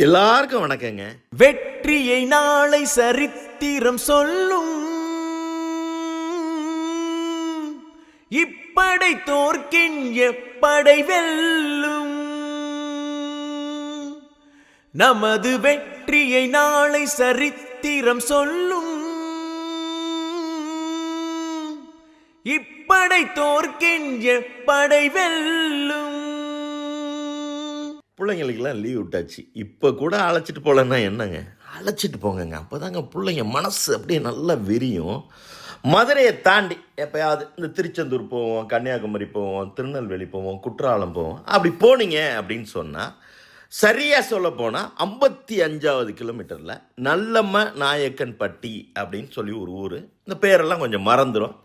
எல்லாருக்கும் வணக்கங்க. வெற்றியை நாளை சரித்திரம் சொல்லும். இப்படை தோற்கின் எப்படை வெல்லும். நமது வெற்றியை நாளை சரித்திரம் சொல்லும். இப்படை தோற்கின் எப்படை வெல்லும். பிள்ளைங்களுக்கெல்லாம் லீவ் விட்டாச்சு. இப்போ கூட அழைச்சிட்டு போகலன்னா என்னங்க? அழைச்சிட்டு போங்கங்க. அப்போ தாங்க பிள்ளைங்க மனசு அப்படியே நல்லா விரியும். மதுரையை தாண்டி எப்போயாவது இந்த திருச்செந்தூர் போவோம் கன்னியாகுமரி போவோம் திருநெல்வேலி போவோம் குற்றாலம் போவோம். அப்படி போனீங்க அப்படின்னு சொன்னால் சரியாக சொல்ல போனால் ஐம்பத்தி அஞ்சாவது கிலோமீட்டரில் நல்லம்ம நாயக்கன்பட்டி அப்படின்னு சொல்லி ஒரு ஊர். இந்த பேரெல்லாம் கொஞ்சம் மறந்துடும்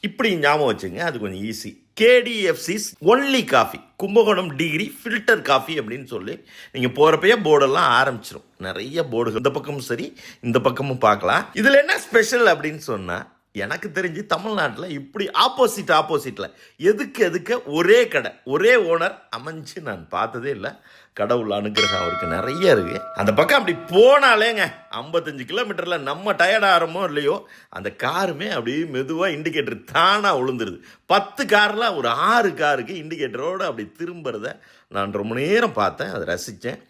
இப்படி ஞாபகம் வச்சுங்க அது கொஞ்சம் easy கேடிஎஃப்சிஸ் only coffee Kumbakonam degree filter coffee அப்படின்னு சொல்லி நீங்கள் போகிறப்பயே போர்டெல்லாம் ஆரம்பிச்சிடும் நிறைய போர்டுகள் இந்த பக்கமும் சரி இந்த பக்கமும் பார்க்கலாம். இதில் என்ன ஸ்பெஷல் அப்படின்னு சொன்னால் எனக்கு தெரிஞ்சு தமிழ்நாட்டில் இப்படி ஆப்போசிட் ஆப்போசிட்டில் எதுக்கு எதுக்க ஒரே கடை ஒரே ஓனர் அமைஞ்சு நான் பார்த்ததே இல்லை. கடவுள் அனுகிரகம் அவருக்கு நிறைய இருக்குது அந்த பக்கம் அப்படி போனாலேங்க ஐம்பத்தஞ்சு கிலோமீட்டரில் நம்ம டயர்டாகிறோமோ இல்லையோ அந்த காருமே அப்படியே மெதுவாக இண்டிகேட்டர் தானாக விழுந்துருது பத்து காரில் ஒரு ஆறு காருக்கு இண்டிகேட்டரோடு அப்படி திரும்புறத நான் ரொம்ப நேரம் பார்த்தேன் அதை ரசித்தேன்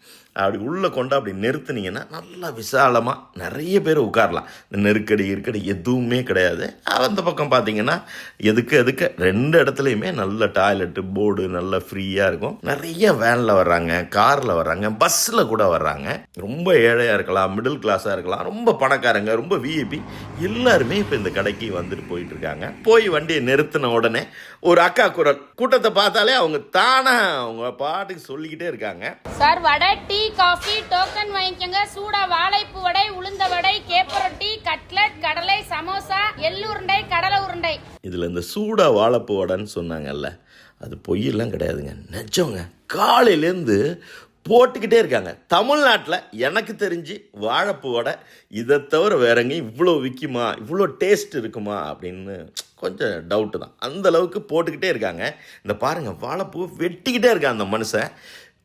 அப்படி உள்ளே கொண்டு அப்படி நிறுத்துனீங்கன்னா நல்லா விசாலமாக நிறைய பேர் உட்காரலாம். இந்த நெருக்கடி இருக்கடி எதுவுமே கிடையாது. அந்த பக்கம் பார்த்தீங்கன்னா எதுக்கு எதுக்கு ரெண்டு இடத்துலையுமே நல்ல டாய்லெட்டு போர்டு நல்ல ஃப்ரீயாக இருக்கும். நிறைய வேனில் வர்றாங்க காரில் வர்றாங்க பஸ்ஸில் கூட வர்றாங்க. ரொம்ப ஏழையாக இருக்கலாம் மிடில் கிளாஸாக இருக்கலாம். ரொம்ப பணக்காரங்க ரொம்ப விஐபி எல்லாருமே இப்போ இந்த கடைக்கு வந்துட்டு போயிட்டு இருக்காங்க போய் வண்டியை நிறுத்தின உடனே ஒரு அக்கா குரல். கூட்டத்தை பார்த்தாலே அவங்க தானாக அவங்க பாட்டுக்கு சொல்லிக்கிட்டே இருக்காங்க. Sir vada tea coffee token வாங்கிக்கோங்க. சூடா வாழைப்பூ வடை உளுந்த வடை கேப்பரொட்டி கட்லட் கடலை சமோசா எள்ளு உருண்டை கடலை உருண்டை. இதில் இந்த சூடா வாழைப்பூ வடைன்னு சொன்னாங்கல்ல அது பொய்யெல்லாம் கிடையாதுங்க. நிஜங்க. காலையிலேருந்து போட்டுக்கிட்டே இருக்காங்க. தமிழ்நாட்டில் எனக்கு தெரிஞ்சு வாழைப்பூவோட இதை தவிர வேற எங்கேயும் இவ்வளோ விற்குமா இவ்வளோ டேஸ்ட் இருக்குமா அப்படின்னு கொஞ்சம் டவுட்டு தான். அந்த அளவுக்கு போட்டுக்கிட்டே இருக்காங்க. இந்த பாருங்கள் வாழைப்பூ வெட்டிக்கிட்டே இருக்காங்க அந்த மனுஷன்.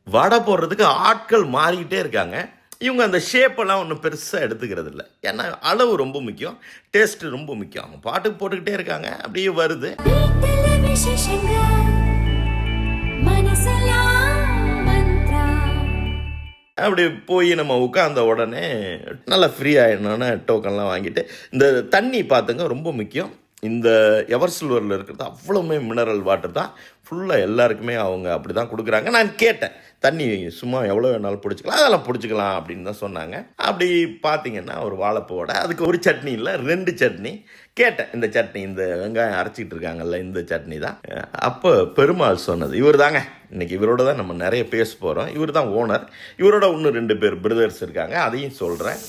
வடை போடுறதுக்கு ஆட்கள் மாறிக்கிட்டே இருக்காங்க. இவங்க அந்த ஷேப்பெல்லாம் ஒன்றும் பெருசாக எடுத்துக்கிறது இல்லை. ஏன்னா அளவு ரொம்ப முக்கியம் டேஸ்ட்டு ரொம்ப முக்கியம். அவங்க பாட்டுக்கு போட்டுக்கிட்டே இருக்காங்க. அப்படியே வருது. அப்படி போய் நம்ம உட்காந்த உடனே நல்லா ஃப்ரீ ஆகிடணுன்னு டோக்கன்லாம் வாங்கிட்டு இந்த தண்ணி பார்த்துங்க ரொம்ப முக்கியம். இந்த எவர் சில்வரில் இருக்கிறது அவ்வளோமே மினரல் வாட்டர் தான். ஃபுல்லாக எல்லாருக்குமே அவங்க அப்படி தான் கொடுக்குறாங்க. நான் கேட்டேன் தண்ணி சும்மா எவ்வளோ வேணாலும் பிடிச்சிக்கலாம் அதெல்லாம் பிடிச்சிக்கலாம் அப்படின்னு தான் சொன்னாங்க. அப்படி பார்த்தீங்கன்னா ஒரு வாழைப்பூவோட அதுக்கு ஒரு சட்னி இல்லை ரெண்டு சட்னி. கேட்டேன் இந்த சட்னி இந்த வெங்காயம் அரைச்சிட்டு இருக்காங்கல்ல இந்த சட்னி தான். அப்போ பெருமாள் சொன்னது இவர் தாங்க. இன்றைக்கி இவரோட தான் நம்ம நிறைய பேச போகிறோம் இவர் தான் ஓனர். இவரோட இன்னும் ரெண்டு பேர் பிரதர்ஸ் இருக்காங்க. அதையும் சொல்கிறேன்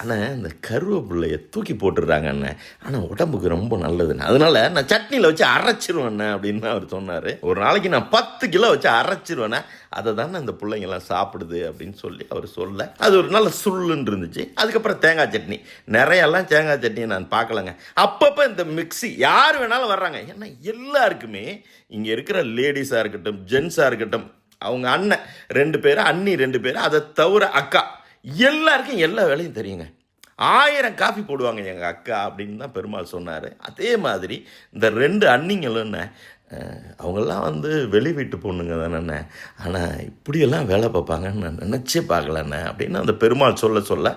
ஆனால் இந்த கருவேப்பிள்ளையை தூக்கி போட்டுடுறாங்க அண்ணன் ஆனால் உடம்புக்கு ரொம்ப நல்லதுண்ணே. அதனால நான் சட்னியில் வச்சு அரைச்சிருவேண்ணே அப்படின்னு அவர் சொன்னார். ஒரு நாளைக்கு நான் பத்து கிலோ வச்சு அரைச்சிருவேண்ணே. அதை தானே இந்த பிள்ளைங்கெல்லாம் சாப்பிடுது அப்படின்னு சொல்லி அவர் சொல்ல. அது ஒரு நல்ல சுள்ளுன்னு இருந்துச்சு. அதுக்கப்புறம் தேங்காய் சட்னி. நிறையெல்லாம் தேங்காய் சட்னியை நான் பார்க்கலங்க. அப்பப்போ இந்த மிக்ஸி யார் வேணாலும் வர்றாங்க. ஏன்னா எல்லாருக்குமே இங்கே இருக்கிற லேடிஸாக இருக்கட்டும் ஜென்ஸாக இருக்கட்டும் அவங்க அண்ணன் ரெண்டு பேர் அண்ணி ரெண்டு பேர் அதை தவிர அக்கா எல்லாருக்கும் எல்லா வேலையும் தெரியுங்க. ஆயிரம் காஃபி போடுவாங்க எங்கள் அக்கா அப்படின்னு தான் பெருமாள் சொன்னார். அதே மாதிரி இந்த ரெண்டு அண்ணிங்களும் அவங்கெல்லாம் வந்து வெளி வீட்டு பொண்ணுங்க தானே ஆனால் இப்படியெல்லாம் வேலை பார்ப்பாங்கன்னு நான் நினச்சே பார்க்கலண்ணே அப்படின்னு அந்த பெருமாள் சொல்ல சொல்ல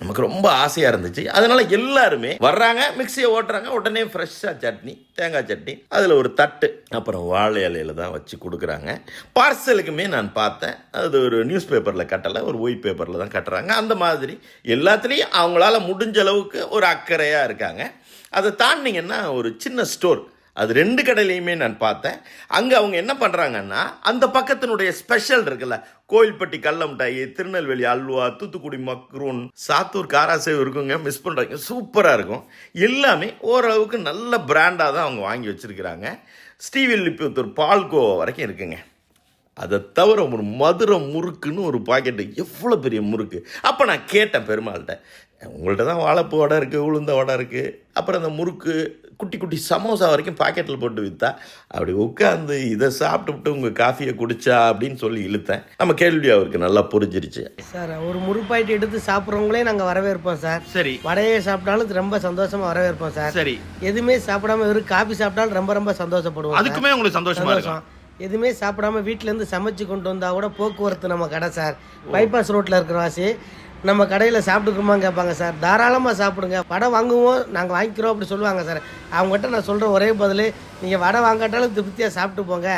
நமக்கு ரொம்ப ஆசையாக இருந்துச்சு. அதனால் எல்லாருமே வர்றாங்க மிக்சியை ஓட்டுறாங்க உடனே ஃப்ரெஷ்ஷாக சட்னி தேங்காய் சட்னி அதில் ஒரு தட்டு அப்புறம் வாழை இலையில தான் வச்சு கொடுக்குறாங்க. பார்சலுக்குமே நான் பார்த்தேன் அது ஒரு நியூஸ் பேப்பரில் கட்டலை ஒரு ஒயிட் பேப்பரில் தான் கட்டுறாங்க. அந்த மாதிரி எல்லாத்துலேயும் அவங்களால முடிஞ்ச அளவுக்கு ஒரு அக்கறையாக இருக்காங்க. அதை தாண்டிங்கன்னா ஒரு சின்ன ஸ்டோர் அது ரெண்டு கடையிலையுமே நான் பார்த்தேன். அங்கே அவங்க என்ன பண்ணுறாங்கன்னா அந்த பக்கத்தினுடைய ஸ்பெஷல் இருக்குல்ல கோயில்பட்டி கடல மிட்டாயி திருநெல்வேலி அல்வா தூத்துக்குடி மக்ரூன் சாத்தூர் காராசேவ் இருக்குங்க மிஸ் பண்ணுறாங்க சூப்பராக இருக்கும். எல்லாமே ஓரளவுக்கு நல்ல பிராண்டாக தான் அவங்க வாங்கி வச்சுருக்கிறாங்க. ஸ்ரீவில்லிபுத்தூர் பால்கோவா வரைக்கும் இருக்குங்க. அதை தவிர ஒரு மதுரை முறுக்குன்னு ஒரு பாக்கெட்டு எவ்வளோ பெரிய முறுக்கு? அப்போ நான் கேட்டேன் பெருமாள்கிட்ட. உங்கள்கிட்ட தான் வாழைப்பூ வடை இருக்குது உளுந்த வடை இருக்குது அப்புறம் அந்த முறுக்கு குட்டி குட்டி சமோசா வரைக்கும் பாக்கெட்டில் போட்டு விற்றா அப்படி உட்காந்து இதை சாப்பிட்டுவிட்டு உங்கள் காஃபியை குடிச்சா அப்படின்னு சொல்லி இழுத்தேன். நம்ம கேள்வி அவருக்கு நல்லா புரிஞ்சிருச்சு. சார் ஒரு முறுப்பாயிட்டு எடுத்து சாப்பிட்றவங்களே நாங்கள் வரவேற்போம் சார். சரி. வடையை சாப்பிட்டாலும் ரொம்ப சந்தோஷமா வரவேற்போம் சார். சரி. எதுவுமே சாப்பிடாம வெறும் காபி சாப்பிட்டாலும் ரொம்ப ரொம்ப சந்தோஷப்படுவோம். அதுக்குமே உங்களுக்கு சந்தோஷமா இருக்கும் சந்தோஷம். எதுவுமே சாப்பிடாம வீட்ல இருந்து சமைச்சு கொண்டு வந்தா கூட போக்குவரத்து நம்ம கடை சார். பைபாஸ் ரோட்ல இருக்கிற வாசி நம்ம கடையில் சாப்பிட்டுக்குமா கேட்பாங்க சார் தாராளமாக சாப்பிடுங்க. வடை வாங்குவோம் நாங்கள் வாங்கிக்கிறோம் அப்படி சொல்லுவாங்க சார். அவங்ககிட்ட நான் சொல்கிற ஒரே பதில் நீங்கள் வடை வாங்காட்டாலும் திருப்தியாக சாப்பிட்டு போங்க.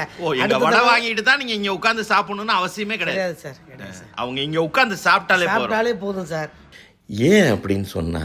வடை வாங்கிட்டு தான் நீங்க இங்க உட்கார்ந்து சாப்பிடணும்னு அவசியமே கிடையாது. சார். அவங்க இங்க உட்கார்ந்து சாப்பிட்டாலே போதும். சாப்பிட்டாலே போதும் சார். ஏன் அப்படின்னு சொன்னா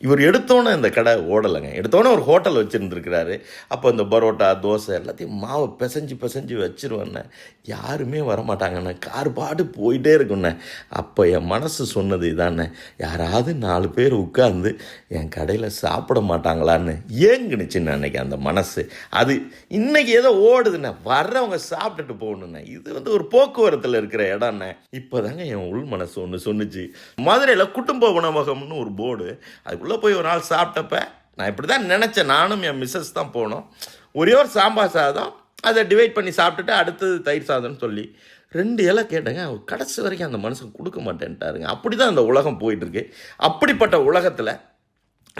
இவர் எடுத்தோன்னே இந்த கடை ஓடலைங்க. எடுத்தோன்னே ஒரு ஹோட்டல் வச்சுருந்துருக்கிறாரு. அப்போ இந்த பரோட்டா தோசை எல்லாத்தையும் மாவை பிசைஞ்சு பிசைஞ்சு வச்சுருவேண்ணே யாருமே வரமாட்டாங்கண்ணே. கார் பாட்டு போயிட்டே இருக்குண்ணே அப்போ என் மனசு சொன்னது இதாண்ணே. யாராவது நாலு பேர் உட்கார்ந்து என் கடையில் சாப்பிட மாட்டாங்களான்னு ஏங்குனுச்சுண்ணே அன்னைக்கு அந்த மனசு. அது இன்றைக்கி ஏதோ ஓடுதுண்ணே. வர்றவங்க சாப்பிட்டுட்டு போகணுண்ணே இது வந்து ஒரு போக்குவரத்தில் இருக்கிற இடம்ண்ணே. இப்போ தாங்க என் உள் மனசு ஒன்று சொன்னுச்சு. மதுரையில் குடும்ப உணவகம்னு ஒரு போர்டு அதுக்குள்ளே போய் ஒரு நாள் சாப்பிட்டப்ப நான் இப்படி தான் நினச்சேன். நானும் என் மிஸ்ஸஸ் தான் போனோம். ஒரே ஒரு சாம்பார் சாதம் அதை டிவைட் பண்ணி சாப்பிட்டுட்டு அடுத்தது தயிர் சாதம்னு சொல்லி ரெண்டு இலை கேட்டேங்க. அவர் கடைசி வரைக்கும் அந்த மனுஷன் கொடுக்க மாட்டேன்ட்டாருங்க. அப்படி தான் அந்த உலகம் போயிட்டுருக்கு. அப்படிப்பட்ட உலகத்தில்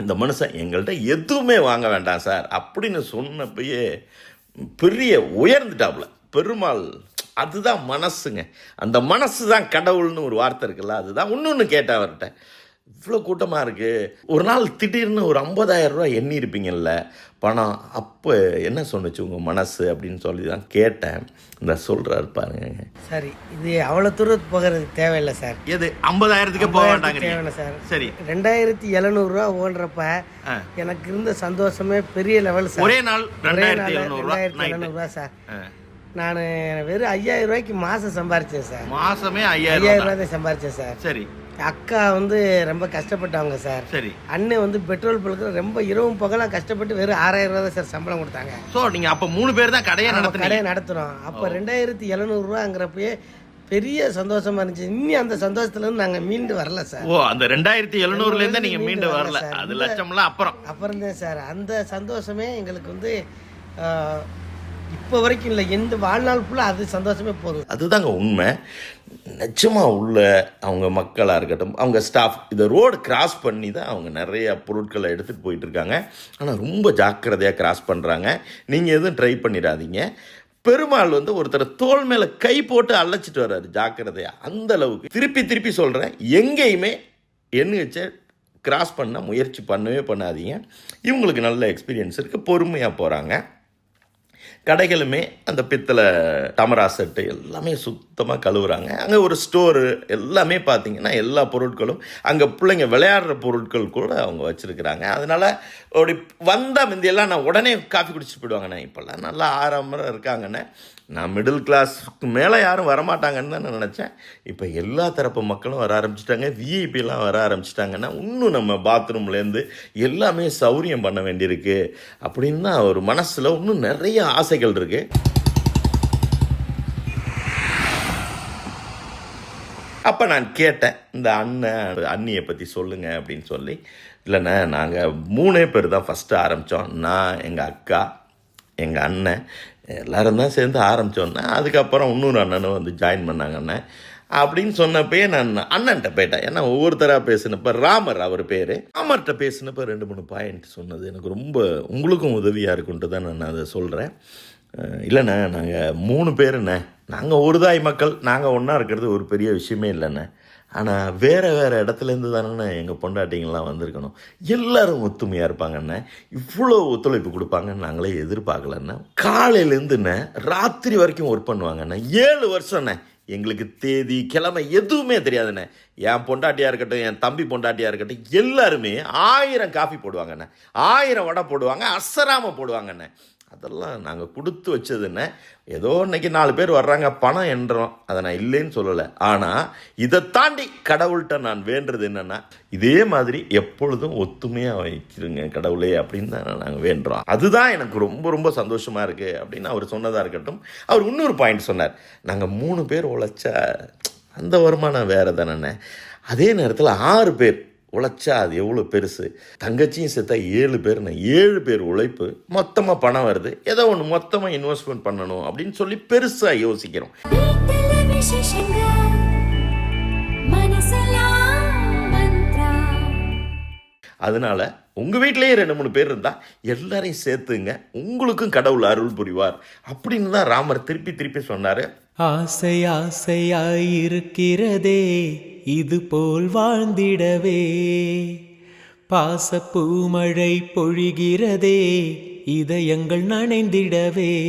இந்த மனுஷன் எங்கள்கிட்ட எதுவுமே வாங்க வேண்டாம் சார் அப்படின்னு சொன்னப்பயே பெரிய உயர்ந்துட்டாப்புல. பெருமாள் அதுதான் மனசுங்க. அந்த மனசு தான் கடவுள்னு ஒரு வார்த்தை இருக்குல்ல அதுதான். இன்னொன்று கேட்டேன் அவர்கிட்ட. இவ்வளோ கூட்டமாக இருக்குது ஒரு நாள் திடீர்னு ஒரு 50000 ரூபாய் எண்ணி இருப்பீங்கல்ல பணம். அப்போ என்ன சொன்னுச்சு உங்கள் மனசு அப்படின்னு சொல்லி தான் கேட்டேன். இந்த சொல்கிறாரு பாருங்க. சரி இது அவ்வளோ தூரத்துக்கு போகிறதுக்கு தேவையில்லை சார். எது? ஐம்பதாயிரத்துக்கு போக தேவையில்லை வேண்டாங்க சார். சரி. ரெண்டாயிரத்தி எழுநூறுவா ஓடுறப்ப. எனக்கு இருந்த சந்தோஷமே பெரிய லெவல் சார். ஒரே நாள் ரெண்டாயிரத்தி எழுநூறுவா சார். நான் வெறும் ஐயாயிரம் ரூபாய்க்கு மாசம் சம்பாரிச்சேன் சார். மாசமே ஐயாயிரம் ஐயாயிரம் ரூபாய் தான் சம்பாரிச்சேன் சார். சரி. அக்கா வந்து ரொம்ப கஷ்டப்பட்டவங்க சார். சரி. அண்ணன் வந்து பெட்ரோல் பழுக்க ரொம்ப இரவும் பகலாம் கஷ்டப்பட்டு வெறும் ஆறாயிரம் ரூபாய் தான் சார் சம்பளம் கொடுத்தாங்க. சோ நீங்க அப்ப மூணு பேர் தான் கடையை நடத்துனீங்க. கடையை நடத்துறோம். அப்போ ரெண்டாயிரத்தி எழுநூறுவாங்கிறப்பயே பெரிய சந்தோஷமா இருந்துச்சு. இன்னும் அந்த சந்தோஷத்துல இருந்து நாங்க மீண்டு வரல சார். ஓ அந்த ரெண்டாயிரத்தி எழுநூறுல இருந்து நீங்க மீண்டு வரல. அது லட்சம்லாம் அப்புறம். அப்புறம் தான் சார். அந்த சந்தோஷமே எங்களுக்கு வந்து இப்போ வரைக்கும் இல்லை. எந்த வாழ்நாள் ஃபுல்லாக அது சந்தோஷமே போதும். அதுதாங்க உண்மை. நிச்சயமாக உள்ள அவங்க மக்களாக இருக்கட்டும் அவங்க ஸ்டாஃப் இந்த ரோடு கிராஸ் பண்ணி தான் அவங்க நிறைய பொருட்களை எடுத்துகிட்டு போயிட்டுருக்காங்க ஆனால் ரொம்ப ஜாக்கிரதையாக கிராஸ் பண்ணுறாங்க நீங்கள் எதுவும் ட்ரை பண்ணிடாதீங்க. பெருமாள் வந்து ஒருத்தர் தோல் மேலே கை போட்டு அழைச்சிட்டு வர்றாரு ஜாக்கிரதையாக அந்த அளவுக்கு. திருப்பி திருப்பி சொல்கிறேன் எங்கேயுமே எண்ணிச்ச கிராஸ் பண்ண முயற்சி பண்ணவே பண்ணாதீங்க. இவங்களுக்கு நல்ல எக்ஸ்பீரியன்ஸ் இருக்குது பொறுமையாக போகிறாங்க கடைகளுமே அந்த பித்தளை டமரா செட்டு எல்லாமே சுத்தமாக கழுவுறாங்க. அங்கே ஒரு ஸ்டோரு எல்லாமே பார்த்தீங்கன்னா எல்லா பொருட்களும் அங்கே பிள்ளைங்க விளையாடுற பொருட்கள் கூட அவங்க வச்சுருக்கிறாங்க. அதனால் அப்படி வந்தால் முந்தியெல்லாம் நான் உடனே காஃபி குடிச்சிட்டு போயிடுவாங்கண்ணே இப்போல்லாம் நல்லா ஆரம்பரம் இருக்காங்கண்ணே நான் மிடில் கிளாஸ்க்கு மேலே யாரும் வரமாட்டாங்கன்னு தான் நான் நினச்சேன். இப்போ எல்லா தரப்பு மக்களும் வர ஆரம்பிச்சிட்டாங்க. விஐபிலாம் வர ஆரம்பிச்சிட்டாங்கன்னா இன்னும் நம்ம பாத்ரூம்லேருந்து எல்லாமே சௌரியம் பண்ண வேண்டியிருக்கு. அப்படின்னு தான் ஒரு மனசில் இன்னும் நிறைய ஆசைகள் இருக்குது அப்போ நான் கேட்டேன் இந்த அண்ணன் அண்ணியை பற்றி சொல்லுங்க அப்படின்னு சொல்லி. இல்லைண்ணே நாங்கள் மூணே பேர் தான் ஃபஸ்ட்டு ஆரம்பித்தோம் நான் எங்கள் அக்கா எங்கள் அண்ணன் எல்லோரும் தான் சேர்ந்து ஆரம்பித்தோன்னே அதுக்கப்புறம் இன்னொரு அண்ணனும் வந்து ஜாயின் பண்ணாங்கண்ணே. அப்படின்னு சொன்னப்பே நான் அண்ணன்ட்ட போயிட்டேன். ஏன்னா ஒவ்வொருத்தராக பேசினப்ப ராமர் அவர் பேர். ராமர்கிட்ட பேசினப்ப ரெண்டு மூணு பாயிண்ட் சொன்னது. எனக்கு ரொம்ப உங்களுக்கும் உதவியாக இருக்குன்ட்டு தான் நான் அதை சொல்கிறேன் இல்லைண்ணே நாங்கள் மூணு பேருண்ணே. நாங்கள் ஒரு தாய் மக்கள் நாங்கள் ஒன்றா இருக்கிறது ஒரு பெரிய விஷயமே இல்லைண்ணே. ஆனால் வேறு வேறு இடத்துலேருந்து தானேண்ணே எங்கள் பொண்டாட்டிங்கெல்லாம் வந்திருக்கணும். எல்லோரும் ஒத்துமையாக இருப்பாங்கண்ணே. இவ்வளோ ஒத்துழைப்பு கொடுப்பாங்கன்னு நாங்களே எதிர்பார்க்கலண்ணே. காலையிலேருந்துண்ணே ராத்திரி வரைக்கும் ஒர்க் பண்ணுவாங்கண்ணே. ஏழு வருஷம்ண்ணே எங்களுக்கு தேதி கிழமை எதுவுமே தெரியாதுண்ணே. என் பொண்டாட்டியாக இருக்கட்டும் என் தம்பி பொண்டாட்டியாக இருக்கட்டும் எல்லாருமே ஆயிரம் காஃபி போடுவாங்கண்ணே. ஆயிரம் வடை போடுவாங்க அசராமல் போடுவாங்கண்ணே. அதெல்லாம் நாங்கள் கொடுத்து வச்சதுன்னு ஏதோ இன்னைக்கு நாலு பேர் வர்றாங்க பணம் என்றோம். அதை நான் இல்லைன்னு சொல்லலை. ஆனால் இதை தாண்டி கடவுள்கிட்ட நான் வேண்டுறது என்னென்னா இதே மாதிரி எப்பொழுதும் ஒத்துமையாக வைக்கிறோங்க கடவுளே அப்படின்னு தான் நாங்கள் வேண்டுறோம். அதுதான் எனக்கு ரொம்ப ரொம்ப சந்தோஷமாக இருக்குது அப்படின்னு அவர் சொன்னதாக இருக்கட்டும். அவர் இன்னொரு பாயிண்ட் சொன்னார். நாங்கள் மூணு பேர் உழைச்சா அந்த வருமானம் வேறு தானே. அதே நேரத்தில் ஆறு பேர் உழைச்சா அது எவ்வளோ பெருசு? தங்கச்சியும் சேர்த்தா ஏழு பேர் ஏழு பேர் உழைப்பு மொத்தமாக பணம் வருது. ஏதோ ஒன்று மொத்தமாக இன்வெஸ்ட்மெண்ட் பண்ணணும் அப்படின்னு சொல்லி பெருசாக யோசிக்கிறோம். அதனால உங்கள் வீட்டிலேயே ரெண்டு மூணு பேர் இருந்தால் எல்லாரையும் சேர்த்துங்க. உங்களுக்கும் கடவுள் அருள் புரிவார் அப்படின்னு தான் ராமர் திருப்பி திருப்பி சொன்னார். ஆசை ஆசையாயிருக்கிறதே இது போல் வாழ்ந்திடவே. பாசப்பூமழை பொழிகிறதே இதயங்கள் நனைந்திடவே.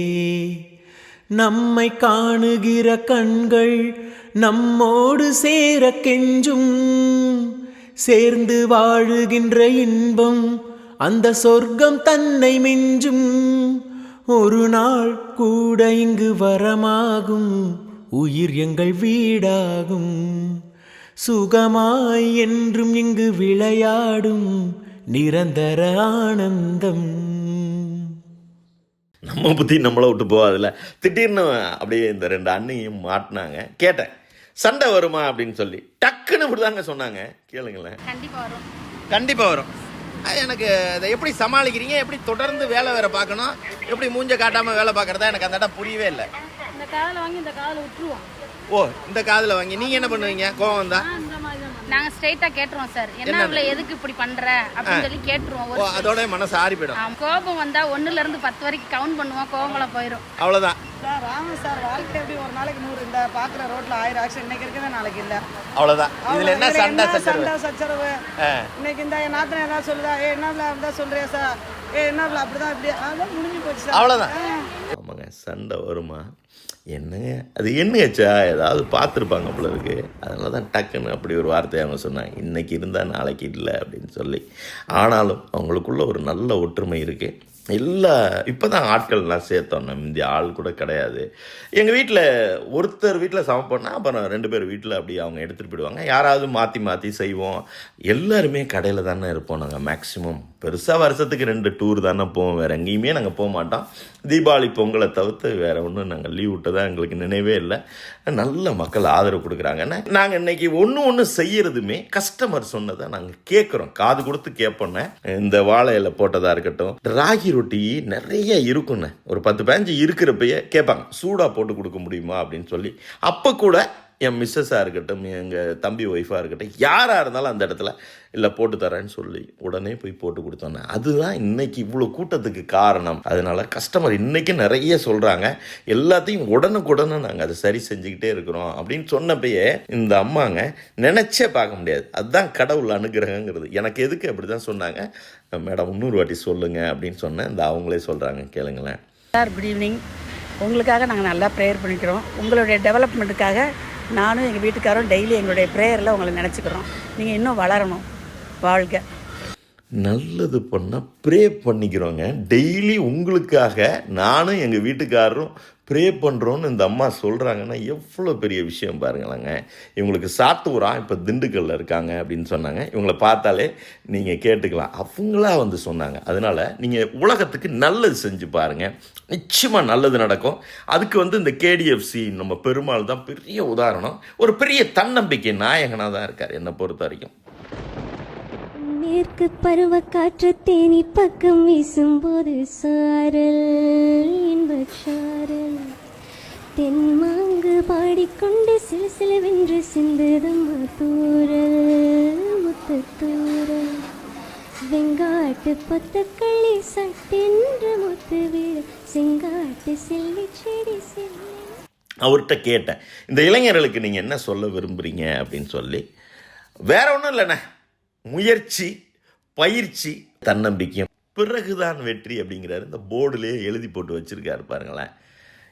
நம்மை காணுகிற கண்கள் நம்மோடு சேர கெஞ்சும். சேர்ந்து வாழுகின்ற இன்பம் அந்த சொர்க்கம் தன்னை மிஞ்சும். ஒரு நாள் கூட இங்கு வரமாகும். உயிர் எங்கள் வீடாகும். சுகமாய் என்றும் இங்கு விளையாடும் நிரந்தர ஆனந்தம். நம்ம புத்தி நம்மளை விட்டு போகாதுல்ல. திடீர்னு அப்படியே இந்த ரெண்டு அண்ணையும் மாட்டினாங்க. கேட்டேன் சண்டை வருமா? அப்படின்னு சொல்லி. டக்குன்னு இப்படிதாங்க சொன்னாங்க. கேளுங்களேன். கண்டிப்பா வரும். கண்டிப்பாக வரும். எனக்கு அதை எப்படி சமாளிக்கிறீங்க? எப்படி தொடர்ந்து வேலை வேற பார்க்கணும்? எப்படி மூஞ்ச காட்டாமல் வேலை பார்க்குறதா எனக்கு அந்த இடம் புரியவே இல்லை. இந்த காதில் வாங்கி இந்த காதில் விட்டுருவோம். ஓ இந்த காதில் வாங்கி. நீங்கள் என்ன பண்ணுவீங்க? கோவம் தான் நாங்க ஸ்ட்ரைட்டா கேட்டுருவோம் சார். என்ன இவ்வளவு எதுக்கு இப்படி பண்ற? அப்படின்னு சொல்லி கேட்டுருவோம். அதோட மனசு ஆறி போயிடும் கோபம் வந்தா ஒண்ணுல இருந்து பத்து வரைக்கும் கவுண்ட் பண்ணுவோம் கோபங்கள போயிடும் அவ்வளோதான் சார் ஆமா சார். வாழ்க்கை எப்படி? ஒரு நாளைக்கு நூறு இந்த பாக்குற ரோட்ல ஆயிரம் ஆக்சிடென்ட். இன்னைக்கு இருக்குது நாளைக்கு இல்ல. அவ்வளோதான் இதில் என்ன சண்டை சண்டை சச்சரவு. இன்னைக்கு இந்த என் நாத்தனை ஏதாவது சொல்லுதா? ஏ என்ன இருந்தா சொல்றியா சார்? ஏ என்ன அப்படிதான் இப்படி அதான் முடிஞ்சு போச்சு சார். அவ்வளோதான் ஆமாங்க சண்டை வருமா? என்னங்க? அது என்னச்சா ஏதாவது பார்த்துருப்பாங்க போல இருக்கு. அதனால தான் டக்குன்னு அப்படி ஒரு வார்த்தையை அவங்க சொன்னாங்க. இன்னைக்கு இருந்தால் நாளைக்கு இல்லை அப்படின்னு சொல்லி. ஆனாலும் அவங்களுக்குள்ள ஒரு நல்ல ஒற்றுமை இருக்குது எல்லா இப்போ தான் ஆட்கள்லாம் சேர்த்தோம் நம்ம இந்த ஆள் கூட கிடையாது. எங்கள் வீட்டில் ஒருத்தர் வீட்டில் சமைப்போம்னா அப்புறம் ரெண்டு பேர் வீட்டில் அப்படி அவங்க எடுத்துகிட்டு போயிடுவாங்க. யாராவது மாற்றி மாற்றி செய்வோம். எல்லாருமே கடையில் தானே இருப்போம் நாங்கள் மேக்ஸிமம் பெருசாக வருஷத்துக்கு ரெண்டு டூர் தானே போவோம். வேறு எங்கேயுமே நாங்கள் போக மாட்டோம். தீபாவளி பொங்கலை தவிர்த்து வேறு ஒன்றும் நாங்கள் லீவ் விட்டதாக எங்களுக்கு நினைவே இல்லை. நல்ல மக்கள் ஆதரவு கொடுக்குறாங்கன்னா நாங்கள் இன்னைக்கு ஒன்று ஒன்று செய்கிறதுமே கஸ்டமர் சொன்னதை நாங்கள் கேட்குறோம் காது கொடுத்து கேட்போண்ணே இந்த வாழை இலை போட்டதாக இருக்கட்டும் ராகி ரொட்டி நிறைய இருக்குண்ணே ஒரு பத்து பேஞ்சு இருக்கிறப்பயே கேட்பாங்க. சூடாக போட்டு கொடுக்க முடியுமா அப்படின்னு சொல்லி. அப்போ கூட என் மிஸ்ஸஸாக இருக்கட்டும் எங்கள் தம்பி ஒய்ஃபாக இருக்கட்டும் யாராக இருந்தாலும் அந்த இடத்துல இல்லை போட்டு தரேன்னு சொல்லி உடனே போய் போட்டு கொடுத்தோன்னே அதுதான் இன்னைக்கு இவ்வளோ கூட்டத்துக்கு காரணம். அதனால கஸ்டமர் இன்றைக்கும் நிறைய சொல்கிறாங்க எல்லாத்தையும் உடனுக்குடனே நாங்கள் அதை சரி செஞ்சுக்கிட்டே இருக்கிறோம் அப்படின்னு சொன்னப்பயே இந்த அம்மாங்க நினச்சே பார்க்க முடியாது. அதுதான் கடவுள் அனுகிரகங்கிறது. எனக்கு எதுக்கு அப்படி தான் சொன்னாங்க? மேடம் இன்னொரு வாட்டி சொல்லுங்கள் அப்படின்னு சொன்னேன். இந்த அவங்களே சொல்கிறாங்க கேளுங்களேன். சார் குட் ஈவினிங் உங்களுக்காக நாங்கள் நல்லா ப்ரேயர் பண்ணிக்கிறோம். உங்களுடைய டெவலப்மெண்ட்டுக்காக நானும் எங்கள் வீட்டுக்காரும் டெய்லி எங்களுடைய ப்ரேயரில் உங்களை நினச்சிக்கிறோம். நீங்கள் இன்னும் வளரணும். வாழ்க. நல்லது பண்ணால் ப்ரே பண்ணிக்கிறோங்க. டெய்லி உங்களுக்காக நானும் எங்கள் வீட்டுக்காரரும் ப்ரே பண்ணுறோன்னு இந்த அம்மா சொல்கிறாங்கன்னா எவ்வளோ பெரிய விஷயம் பாருங்களாங்க. இவங்களுக்கு சாத்தூரா இப்போ திண்டுக்கல்ல இருக்காங்க அப்படின்னு சொன்னாங்க. இவங்கள பார்த்தாலே நீங்கள் கேட்டுக்கலாம். அவங்களா வந்து சொன்னாங்க. அதனால் நீங்கள் உலகத்துக்கு நல்லது செஞ்சு பாருங்கள் நிச்சயமாக நல்லது நடக்கும். அதுக்கு வந்து இந்த கேடிஎஃப்சி நம்ம பெருமாள் தான் பெரிய உதாரணம். ஒரு பெரிய தன்னம்பிக்கை நாயகனாக தான் இருக்கார் என்னை பொறுத்த வரைக்கும். மேற்கு பருவ காற்று தேனி பக்கம் வீசும்போது சாரல் இன்பச் சாரல். தென்மாங்கு பாடிக்கொண்டு சில சிலவென்று சிந்துதம்மா தூரல் முத்து தூரல். வெங்காட்டு பொத்தக்களி சட்டென்று முத்து வீடு செங்காட்டு செல்வி செடி செல்வி. அவர்கிட்ட கேட்டேன் இந்த இளைஞர்களுக்கு நீங்கள் என்ன சொல்ல விரும்புகிறீங்க அப்படின்னு சொல்லி வேற ஒன்றும் இல்லைண்ணே. முயற்சி பயிற்சி. தன்னம்பிக்கையும். பிறகுதான் வெற்றி அப்படிங்கிறாரு. இந்த போர்டுலேயே எழுதி போட்டு வச்சிருக்காரு பாருங்களேன்.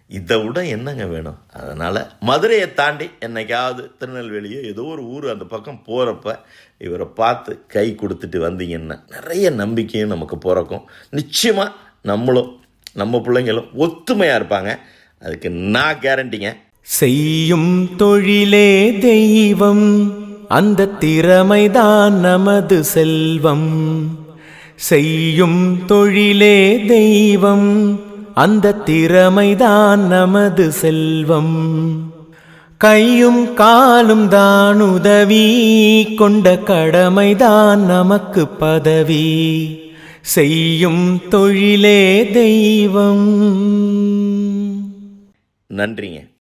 இதை விட என்னங்க வேணும்? அதனால் மதுரையை தாண்டி என்னைக்காவது திருநெல்வேலியோ ஏதோ ஒரு ஊர் அந்த பக்கம் போகிறப்ப இவரை பார்த்து கை கொடுத்துட்டு வந்தீங்கன்னா நிறைய நம்பிக்கையும் நமக்கு பிறக்கும். நிச்சயமாக நம்மளும் நம்ம பிள்ளைங்களும் ஒத்துமையாக இருப்பாங்க. அதுக்கு நான் கேரண்டிங்க செய்யும் தொழிலே தெய்வம். அந்த திறமைதான் நமது செல்வம். செய்யும் தொழிலே தெய்வம். அந்த திறமைதான் நமது செல்வம். கையும் காலும் தான் உதவி. கொண்ட கடமைதான் நமக்கு பதவி. செய்யும் தொழிலே தெய்வம். நன்றிங்க.